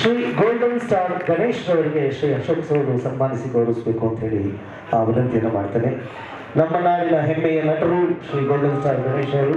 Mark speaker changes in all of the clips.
Speaker 1: Shri golden star Ganesh ಅವರಿಗೆ ಶ್ರೀ ಅಶೋಕ್ ಅವರು ಸನ್ಮಾನಿಸಿ ಗೌರವಿಸಬೇಕು ಅಂತ ಹೇಳಿ ಆ ವಿನಂತಿಯನ್ನು ಮಾಡ್ತೇನೆ. ನಮ್ಮ ನಾಡಿನ ಹೆಮ್ಮೆಯ ನಟರು ಶ್ರೀ ಗೋಲ್ಡನ್ ಸ್ಟಾರ್ ಗಣೇಶ್ ಅವರು.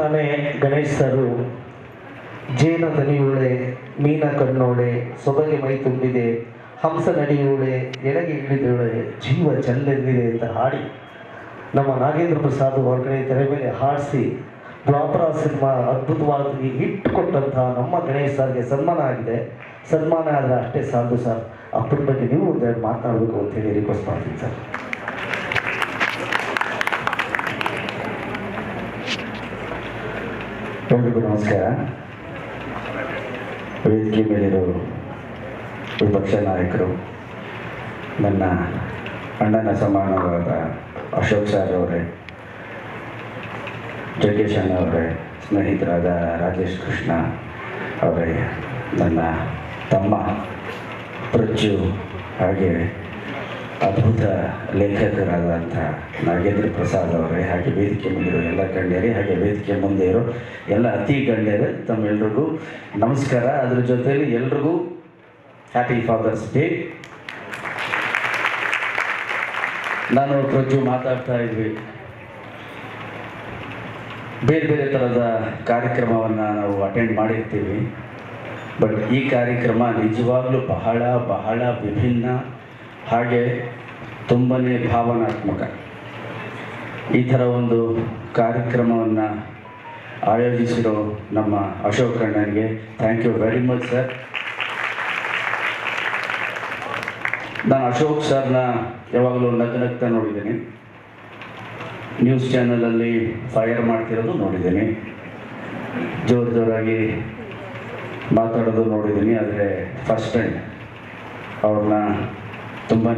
Speaker 1: ತಾನೇ ಗಣೇಶರು. ಜೇನ ದನಿಯುಳೆ, ಮೀನ ಕಣ್ಣೋಳೆ, ಸೊಬಗೆ ಮೈ ತುಂಬಿದೆ, ಹಂಸ ನಡಿಯುಳೆ, ಎಡಗೆ ಇಳಿದೋಳೆ, ಜೀವ ಚೆಲ್ಲೆಂದಿದೆ ಅಂತ ಹಾಡಿ. ನಮ್ಮ ನಾಗೇಂದ್ರ ಪ್ರಸಾದ್ ಹೊರಗಡೆ ತೆರೆ ಮೇಲೆ ಹಾಡಿಸಿ ದ್ವಾಪರ ಸಿನಿಮಾ ಅದ್ಭುತವಾಗಿ ಹಿಟ್ ಕೊಟ್ಟಂತಹ ನಮ್ಮ ಗಣೇಶ್ ಸರ್ಗೆ ಸನ್ಮಾನ ಆಗಿದೆ. ಸನ್ಮಾನ ಆದರೆ ಅಷ್ಟೇ ಸಾಧು ಸರ್. ಅಪ್ಪನ ಬಗ್ಗೆ ನೀವು ಒಂದೆರಡು ಅಂತ ಹೇಳಿ ರಿಕ್ವೆಸ್ಟ್ ಮಾಡ್ತೀನಿ ಸರ್.
Speaker 2: ಎಲ್ರಿಗೂ ನಮಸ್ಕಾರ. ವೇದಿಕೆ ಮೇಲಿರೋ ವಿಪಕ್ಷ ನಾಯಕರು, ನನ್ನ ಅಣ್ಣನ ಸಮಾನವಾದ ಅಶೋಕ್ ಸರ್ ಅವರೇ ಜಗೇಶ್ ಅಣ್ಣ ಅವರೇ, ಸ್ನೇಹಿತರಾದ ರಾಜೇಶ್ ಕೃಷ್ಣ ಅವರೇ, ನನ್ನ ತಮ್ಮ ಪ್ರಜ್ಜು ಹಾಗೆ ಅದ್ಭುತ ಲೇಖಕರಾದಂಥ ನಾಗೇಂದ್ರ ಪ್ರಸಾದ್ ಅವರೇ, ಹಾಗೆ ವೇದಿಕೆ ಮುಂದಿರೋ ಎಲ್ಲ ಗಣ್ಯರೇ, ಹಾಗೆ ವೇದಿಕೆ ಮುಂದೆ ಇರೋ ಎಲ್ಲ ಅತಿ ಗಣ್ಯರೇ, ತಮ್ಮೆಲ್ರಿಗೂ ನಮಸ್ಕಾರ. ಅದ್ರ ಜೊತೆಯಲ್ಲಿ ಎಲ್ರಿಗೂ ಹ್ಯಾಪಿ ಫಾದರ್ಸ್ ಡೇ ನಾನು ಪ್ರಜ್ಜು ಮಾತಾಡ್ತಾ ಇದ್ವಿ. ಬೇರೆ ಬೇರೆ ಥರದ ಕಾರ್ಯಕ್ರಮವನ್ನು ನಾವು ಅಟೆಂಡ್ ಮಾಡಿರ್ತೀವಿ. ಬಟ್ ಈ ಕಾರ್ಯಕ್ರಮ ನಿಜವಾಗ್ಲೂ ಬಹಳ ಬಹಳ ವಿಭಿನ್ನ ಹಾಗೆ ತುಂಬನೇ ಭಾವನಾತ್ಮಕ. ಈ ಥರ ಒಂದು ಕಾರ್ಯಕ್ರಮವನ್ನು ಆಯೋಜಿಸಿರೋ ನಮ್ಮ ಅಶೋಕ್ ಅಣ್ಣನಿಗೆ thank you very much sir ನಾನು ಅಶೋಕ್ ಸರ್ನ ಯಾವಾಗಲೂ ನಗ್ನಗ್ತಾ ನೋಡಿದ್ದೀನಿ. ನ್ಯೂಸ್ ಚಾನಲಲ್ಲಿ ಫೈರ್ ಮಾಡ್ತಿರೋದು ನೋಡಿದ್ದೀನಿ. ಜೋರು ಜೋರಾಗಿ ಮಾತಾಡೋದು ನೋಡಿದ್ದೀನಿ, ಆದರೆ ಫಸ್ಟ್ ಟೈಮ್ ಅವ್ರನ್ನ ತುಂಬಾ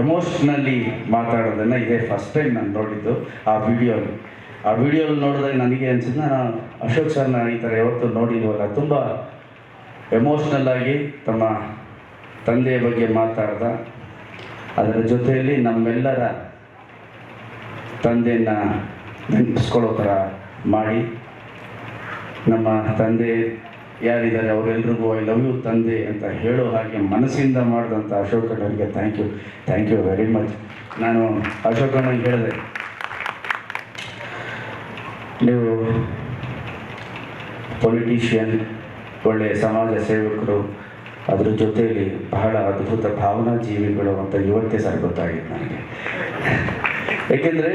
Speaker 2: ಎಮೋಷ್ನಲ್ಲಿ ಮಾತಾಡೋದನ್ನು ಇದೇ ಫಸ್ಟ್ ಟೈಮ್ ನಾನು ನೋಡಿದ್ದು ಆ ವಿಡಿಯೋಲಿ ಆ ವಿಡಿಯೋಲಿ ನೋಡಿದಾಗ ನನಗೆ ಅನಿಸಿದ ನಾನು ಅಶೋಕ್ ಸರ್ನ ಈ ಥರ ಯಾವತ್ತೂ ನೋಡಿಲ್ವಲ್ಲ, ತುಂಬ ಎಮೋಷ್ನಲ್ ಆಗಿ ತಮ್ಮ ತಂದೆಯ ಬಗ್ಗೆ ಮಾತಾಡ್ದ. ಅದರ ಜೊತೆಯಲ್ಲಿ ನಮ್ಮೆಲ್ಲರ ತಂದೆಯನ್ನು ನೆನಪಿಸ್ಕೊಳ್ಳೋ ಥರ ಮಾಡಿ, ನಮ್ಮ ತಂದೆ ಯಾರಿದ್ದಾರೆ ಅವರೆಲ್ರಿಗೂ ಐ ಲವ್ ಯು ತಂದೆ ಅಂತ ಹೇಳೋ ಹಾಗೆ ಮನಸ್ಸಿಂದ ಮಾಡಿದಂಥ ಅಶೋಕ ಅಣ್ಣನಿಗೆ thank you thank you very much ನಾನು ಅಶೋಕ ಅಣ್ಣನಿಗೆ ಹೇಳಿದೆ, ನೀವು ಪೊಲಿಟಿಷಿಯನ್ ಒಳ್ಳೆಯ ಸಮಾಜ ಸೇವಕರು, ಅದ್ರ ಜೊತೆಯಲ್ಲಿ ಬಹಳ ಅದ್ಭುತ ಭಾವನಾ ಜೀವಿಗಳು ಅಂತ ಇವತ್ತೇ ಸರ್ ಗೊತ್ತಾಗಿತ್ತು ನನಗೆ. ಏಕೆಂದರೆ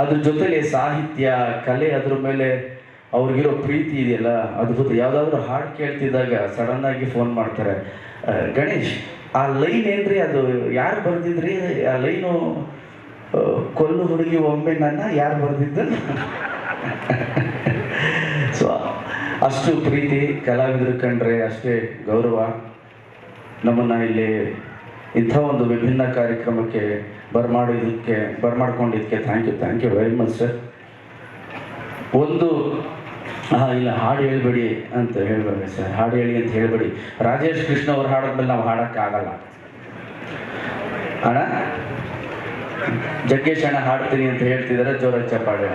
Speaker 2: ಅದ್ರ ಜೊತೆಲಿ ಸಾಹಿತ್ಯ, ಕಲೆ ಅದ್ರ ಮೇಲೆ ಅವ್ರಿಗಿರೋ ಪ್ರೀತಿ ಇದೆಯಲ್ಲ, ಅದ್ಭುತ. ಯಾವುದಾದ್ರೂ ಹಾಡು ಕೇಳ್ತಿದ್ದಾಗ ಸಡನ್ನಾಗಿ ಫೋನ್ ಮಾಡ್ತಾರೆ ಗಣೇಶ್, ಆ ಲೈನ್ ಏನ್ರಿ ಅದು? ಯಾರು ಬರೆದಿದ್ರಿ? ಆ ಲೈನು ಕೊಲ್ಲು ಹುಡುಗಿ ಒಮ್ಮೆ ನನ್ನ, ಯಾರು ಬರೆದಿದ್ದು? ಸೊ ಅಷ್ಟು ಪ್ರೀತಿ ಕಲಾವಿದರು ಕಂಡ್ರೆ ಅಷ್ಟೇ ಗೌರವ. ನಮ್ಮನ್ನು ಇಲ್ಲಿ ಇಂಥ ಒಂದು ವಿಭಿನ್ನ ಕಾರ್ಯಕ್ರಮಕ್ಕೆ ಬರಮಾಡಿದ್ದಕ್ಕೆ ಬರಮಾಡ್ಕೊಂಡಿದ್ದಕ್ಕೆ thank you thank you very much sir ಒಂದು ಹಾಂ ಇಲ್ಲ, ಹಾಡು ಹೇಳಬೇಡಿ ಅಂತ ಹೇಳ್ಬೇಡಿ ಸರ್. ಹಾಡು ಹೇಳಿ ಅಂತ ಹೇಳಬೇಡಿ. ರಾಜೇಶ್ ಕೃಷ್ಣ ಅವ್ರು ಹಾಡಿದ್ಮೇಲೆ ನಾವು ಹಾಡೋಕ್ಕಾಗಲ್ಲ ಅಣ್ಣ? ಜಗ್ಗೇಶ್ ಅಣ್ಣ ಹಾಡ್ತೀನಿ ಅಂತ ಹೇಳ್ತಿದ್ದಾರೆ ಜೋರ ಚಪ್ಪಾಳೆ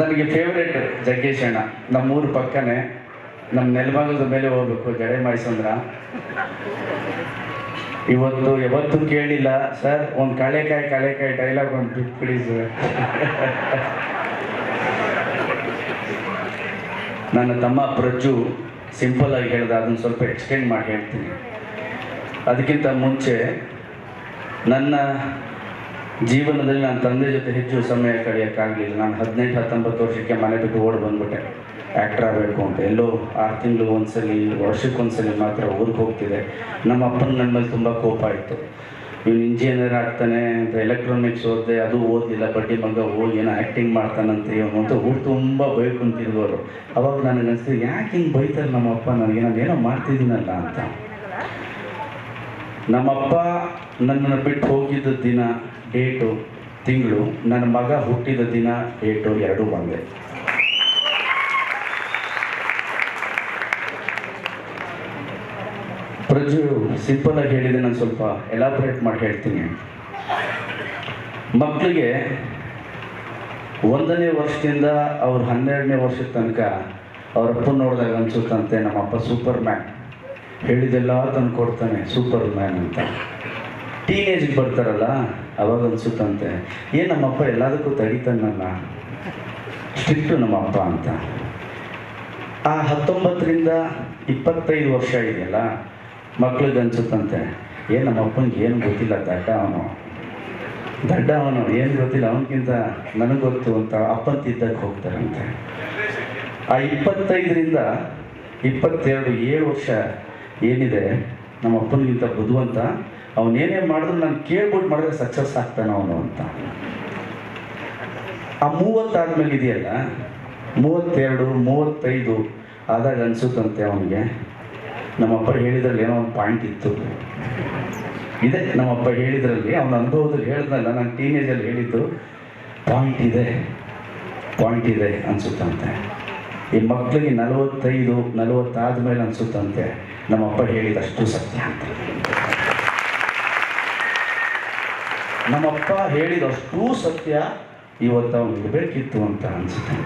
Speaker 2: ನನಗೆ ಫೇವ್ರೇಟ್ ಜಗ್ಗೇಶ್ ಅಣ್ಣ ನಮ್ಮೂರ ಪಕ್ಕನೇ ನಮ್ಮ ನೆಲಭಾಗದ ಮೇಲೆ ಹೋಗ್ಬೇಕು, ಜಡೆ ಮೈಸಂದ್ರ ಇವತ್ತು ಯಾವತ್ತೂ ಕೇಳಿಲ್ಲ. ಸರ್ ಒಂದು ಕಳೆಕಾಯಿ ಕಳೆಕಾಯಿ ಡೈಲಾಗ್ ಒಂದು ಬಿಟ್ಟು ಪ್ಲೀಸ್ ನನ್ನ ತಮ್ಮ ಪ್ರಜ್ಜು ಸಿಂಪಲ್ ಆಗಿ ಹೇಳಿದೆ, ಅದನ್ನು ಸ್ವಲ್ಪ ಎಕ್ಸ್ಟೆಂಡ್ ಮಾಡಿ ಹೇಳ್ತೀನಿ. ಅದಕ್ಕಿಂತ ಮುಂಚೆ ನನ್ನ ಜೀವನದಲ್ಲಿ ನನ್ನ ತಂದೆ ಜೊತೆ ಹೆಚ್ಚು ಸಮಯ ಕಳೆಯೋಕ್ಕಾಗಲಿಲ್ಲ. ನಾನು ಹದಿನೆಂಟು, ಹತ್ತೊಂಬತ್ತು ವರ್ಷಕ್ಕೆ ಮನೆ ಬಿಟ್ಟು ಓಡಿ ಬಂದ್ಬಿಟ್ಟೆ. ಆ್ಯಕ್ಟರ್ ಆಗಬೇಕು ಅಂತ. ಎಲ್ಲೋ ಆರು ತಿಂಗಳು ಒಂದ್ಸಲಿ, ವರ್ಷಕ್ಕೊಂದ್ಸಲಿ ಮಾತ್ರ ಊರಿಗೆ ಹೋಗ್ತಿದೆ ನಮ್ಮ ಅಪ್ಪನ ನನ್ನ ಮೇಲೆ ತುಂಬ ಕೋಪ ಇತ್ತು. ಇವನು ಇಂಜಿನಿಯರ್ ಆಗ್ತಾನೆ ಅಂತ ಎಲೆಕ್ಟ್ರಾನಿಕ್ಸ್ ಓದಿದೆ. ಅದು ಓದಿಲ್ಲ ಬಡ್ಡಿ ಮಗ ಹೋಗಿ ಏನೋ ಆ್ಯಕ್ಟಿಂಗ್ ಮಾಡ್ತಾನಂತೆ ಇವನು ಅಂತ ಊರು ತುಂಬ ಬೈಕೊಂತಿದ್ವರು ಅವಾಗ ನನಗೆ ಅನಿಸ್ತು, ಯಾಕೆ ಹಿಂಗೆ ಬೈತಾರೆ ನಮ್ಮಪ್ಪ ನನಗೆ ನಾನು ಏನೋ ಮಾಡ್ತಿದ್ದೀನಲ್ಲ ಅಂತ. ನಮ್ಮಪ್ಪ ನನ್ನನ್ನು ಬಿಟ್ಟು ಹೋಗಿದ್ದ ದಿನ, ಡೇಟು, ತಿಂಗಳು, ನನ್ನ ಮಗ ಹುಟ್ಟಿದ ದಿನ, ಡೇಟು ಎರಡೂ ಬಂದೆ ಪ್ರಜು ಸಿಂಪಲ್ ಆಗಿ ಹೇಳಿದೆ, ನಾನು ಸ್ವಲ್ಪ ಎಲಾಬ್ರೇಟ್ ಮಾಡಿ ಹೇಳ್ತೀನಿ. ಮಕ್ಕಳಿಗೆ ಒಂದನೇ ವರ್ಷದಿಂದ ಅವ್ರ ಹನ್ನೆರಡನೇ ವರ್ಷದ ತನಕ ಅವ್ರ ಅಪ್ಪನ ನೋಡಿದಾಗ ಅನಿಸುತ್ತಂತೆ, ನಮ್ಮಪ್ಪ ಸೂಪರ್ ಮ್ಯಾನ್ ಹೇಳಿದೆಲ್ಲ ತಂದು ಕೊಡ್ತಾನೆ ಸೂಪರ್ ಮ್ಯಾನ್ ಅಂತ. ಟೀನೇಜ್ಗೆ ಬರ್ತಾರಲ್ಲ, ಅವಾಗ ಅನಿಸುತ್ತಂತೆ, ಏನು ನಮ್ಮಪ್ಪ ಎಲ್ಲದಕ್ಕೂ ತಡಿತಾನಲ್ಲ ಸ್ಟ್ರಿಕ್ಟು ನಮ್ಮಪ್ಪ ಅಂತ. ಆ ಹತ್ತೊಂಬತ್ತರಿಂದ ಇಪ್ಪತ್ತೈದು ವರ್ಷ ಇದೆಯಲ್ಲ, ಮಕ್ಳಿಗೆ ಅನ್ಸುತ್ತಂತೆ, ಏನು ನಮ್ಮಪ್ಪನಿಗೆ ಏನು ಗೊತ್ತಿಲ್ಲ, ದಡ್ಡ ಅವನು. ದಡ್ಡ ಅವನು, ಏನು ಗೊತ್ತಿಲ್ಲ, ಅವನಿಗಿಂತ ನನಗೆ ಗೊತ್ತು ಅಂತ ಅಪ್ಪನ ತಿದ್ದಕ್ಕೆ ಹೋಗ್ತಾರಂತೆ. ಆ ಇಪ್ಪತ್ತೈದರಿಂದ ಇಪ್ಪತ್ತೆರಡು, ಏಳು ವರ್ಷ ಏನಿದೆ, ನಮ್ಮ ಅಪ್ಪನಿಗಿಂತ ಬುದ್ಧಿವಂತ ಅವನೇನೇ ಮಾಡಿದ್ರು ನಾನು ಕೇಳ್ಬಿಟ್ಟು ಮಾಡಿದ್ರೆ ಸಕ್ಸಸ್ ಆಗ್ತಾನೆ ಅವನು ಅಂತ. ಆ ಮೂವತ್ತಾದ್ಮೇಲೆ ಇದೆಯಲ್ಲ, ಮೂವತ್ತೆರಡು, ಮೂವತ್ತೈದು ಆದಾಗ ಅನಿಸುತ್ತಂತೆ ಅವನಿಗೆ ನಮ್ಮಪ್ಪ ಹೇಳಿದ್ರಲ್ಲಿ ಏನೋ ಒಂದು ಪಾಯಿಂಟ್ ಇತ್ತು. ಇದೆ ನಮ್ಮಪ್ಪ ಹೇಳಿದ್ರಲ್ಲಿ, ಅವನ ಅನುಭವದಲ್ಲಿ ಹೇಳಿದ್ನಲ್ಲ, ನಾನು ಟೀನೇಜಲ್ಲಿ ಹೇಳಿದ್ದು ಪಾಯಿಂಟ್ ಇದೆ ಪಾಯಿಂಟ್ ಇದೆ ಅನಿಸುತ್ತಂತೆ. ಈ ಮಕ್ಕಳಿಗೆ ನಲವತ್ತೈದು ನಲವತ್ತಾದ ಮೇಲೆ ಅನಿಸುತ್ತಂತೆ. ನಮ್ಮಪ್ಪ ಹೇಳಿದಷ್ಟು ಸತ್ಯ ಅಂತ. ನಮ್ಮಪ್ಪ ಹೇಳಿದಷ್ಟು ಸತ್ಯ ಇವತ್ತು ಅವನು ಇರಬೇಕಿತ್ತು ಅಂತ ಅನಿಸುತ್ತೆ.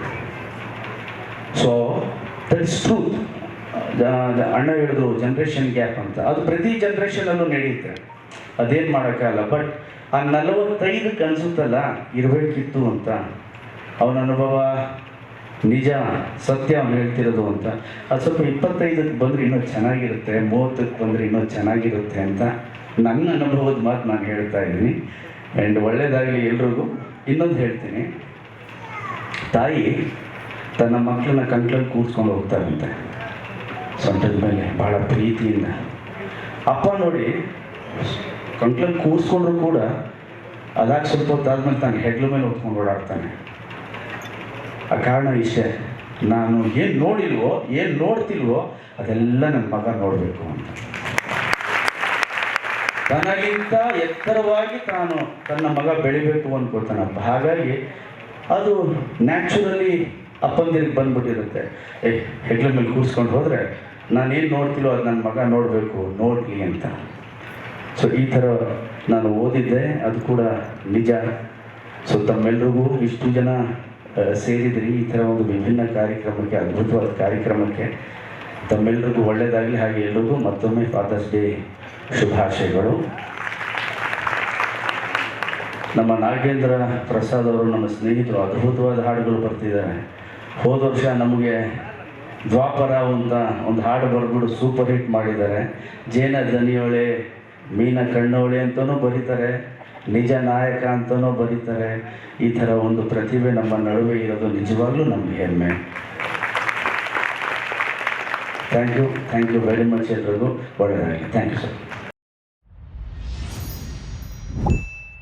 Speaker 2: ಸೊ ದಟ್ ಟ್ರೂತ್ ಅಣ್ಣ ಹೇಳಿದ್ರು ಜನ್ರೇಷನ್ ಗ್ಯಾಪ್ ಅಂತ. ಅದು ಪ್ರತಿ ಜನ್ರೇಷನಲ್ಲೂ ನಡೆಯುತ್ತೆ. ಅದೇನು ಮಾಡೋಕ್ಕಾಗಲ್ಲ ಬಟ್ ಆ ನಲವತ್ತೈದಕ್ಕೆ ಅನಿಸುತ್ತಲ್ಲ, ಇರಬೇಕಿತ್ತು ಅಂತ. ಅವನ ಅನುಭವ ನಿಜ, ಸತ್ಯ ಅವನು ಹೇಳ್ತಿರೋದು ಅಂತ. ಅದು ಸ್ವಲ್ಪ ಇಪ್ಪತ್ತೈದಕ್ಕೆ ಬಂದರೆ ಇನ್ನೂ ಚೆನ್ನಾಗಿರುತ್ತೆ, ಮೂವತ್ತಕ್ಕೆ ಬಂದರೆ ಇನ್ನೂ ಚೆನ್ನಾಗಿರುತ್ತೆ ಅಂತ ನನ್ನ ಅನುಭವದ ಮಾತು ನಾನು ಹೇಳ್ತಾ ಇದ್ದೀನಿ. ಆ್ಯಂಡ್ ಒಳ್ಳೆಯದಾಗಲಿ ಎಲ್ರಿಗೂ. ಇನ್ನೊಂದು ಹೇಳ್ತೀನಿ. ತಾಯಿ ತನ್ನ ಮಕ್ಕಳನ್ನ ಕಂಟ್ಲಲ್ಲಿ ಕೂರಿಸ್ಕೊಂಡು ಹೋಗ್ತಾರಂತೆ. ಸೊಂಟದ ಮೇಲೆ ಭಾಳ ಪ್ರೀತಿಯಿಂದ. ಅಪ್ಪ ನೋಡಿ ಕಂಟ್ಲಲ್ಲಿ ಕೂರಿಸ್ಕೊಂಡ್ರು ಕೂಡ ಅದಾಗ ಸ್ವಲ್ಪ ಹೊತ್ತಾದ್ಮೇಲೆ ತಾನು ಹೆಗ್ಲ ಮೇಲೆ ಹೊತ್ಕೊಂಡು ಓಡಾಡ್ತಾನೆ. ಆ ಕಾರಣ ವಿಷಯ ನಾನು ಏನು ನೋಡಿಲ್ವೋ, ಏನು ನೋಡ್ತಿಲ್ವೋ, ಅದೆಲ್ಲ ನನ್ನ ಮಗ ನೋಡಬೇಕು ಅಂತ. ತನಗಿಂತ ಎತ್ತರವಾಗಿ ತಾನು ತನ್ನ ಮಗ ಬೆಳಿಬೇಕು ಅನ್ಕೊಳ್ತಾನಪ್ಪ. ಹಾಗಾಗಿ ಅದು ನ್ಯಾಚುರಲಿ ಅಪ್ಪಂದಿರಿಗೆ ಬಂದ್ಬಿಟ್ಟಿರುತ್ತೆ. ಹೆಗ್ಲ ಮೇಲೆ ಕೂರಿಸ್ಕೊಂಡು ಹೋದರೆ ನಾನೇನು ನೋಡ್ತಿಲ್ಲೋ ಅದು ನನ್ನ ಮಗ ನೋಡಬೇಕು, ನೋಡಲಿ ಅಂತ. ಸೊ ಈ ಥರ ನಾನು ಓದಿದ್ದೆ. ಅದು ಕೂಡ ನಿಜ. ಸೊ ತಮ್ಮೆಲ್ರಿಗೂ ಇಷ್ಟು ಜನ ಸೇರಿದ್ರಿ ಈ ಥರ ಒಂದು ವಿಭಿನ್ನ ಕಾರ್ಯಕ್ರಮಕ್ಕೆ, ಅದ್ಭುತವಾದ ಕಾರ್ಯಕ್ರಮಕ್ಕೆ. ತಮ್ಮೆಲ್ಲರಿಗೂ ಒಳ್ಳೆಯದಾಗಲಿ ಹಾಗೆ ಎಲ್ರಿಗೂ ಮತ್ತೊಮ್ಮೆ ಫಾದರ್ಸ್ ಡೇ ಶುಭಾಶಯಗಳು. ನಮ್ಮ ನಾಗೇಂದ್ರ ಪ್ರಸಾದ್ ಅವರು ನಮ್ಮ ಸ್ನೇಹಿತರು ಅದ್ಭುತವಾದ ಹಾಡುಗಳು ಬರ್ತಿದ್ದಾರೆ. ಹೋದ ವರ್ಷ ನಮಗೆ ದ್ವಾಪರ ಅಂತ ಒಂದು ಹಾಡು ಬರೆದ್ಬಿಟ್ಟು ಸೂಪರ್ ಹಿಟ್ ಮಾಡಿದ್ದಾರೆ. ಜೇನ ದನಿಯೋಳೆ ಮೀನ ಕಣ್ಣೋಳೆ ಅಂತಲೂ ಬರೀತಾರೆ. ನಿಜ ನಾಯಕ ಅಂತಲೂ ಬರೀತಾರೆ. ಈ ಥರ ಒಂದು ಪ್ರತಿಭೆ ನಮ್ಮ ನಡುವೆ ಇರೋದು ನಿಜವಾಗ್ಲೂ ನಮಗೆ ಹೆಮ್ಮೆ. Thank you thank you very much ಎಲ್ರಿಗೂ. ಒಳ್ಳೆಯದಾಗಲಿ ಥ್ಯಾಂಕ್ ಯು ಸರ್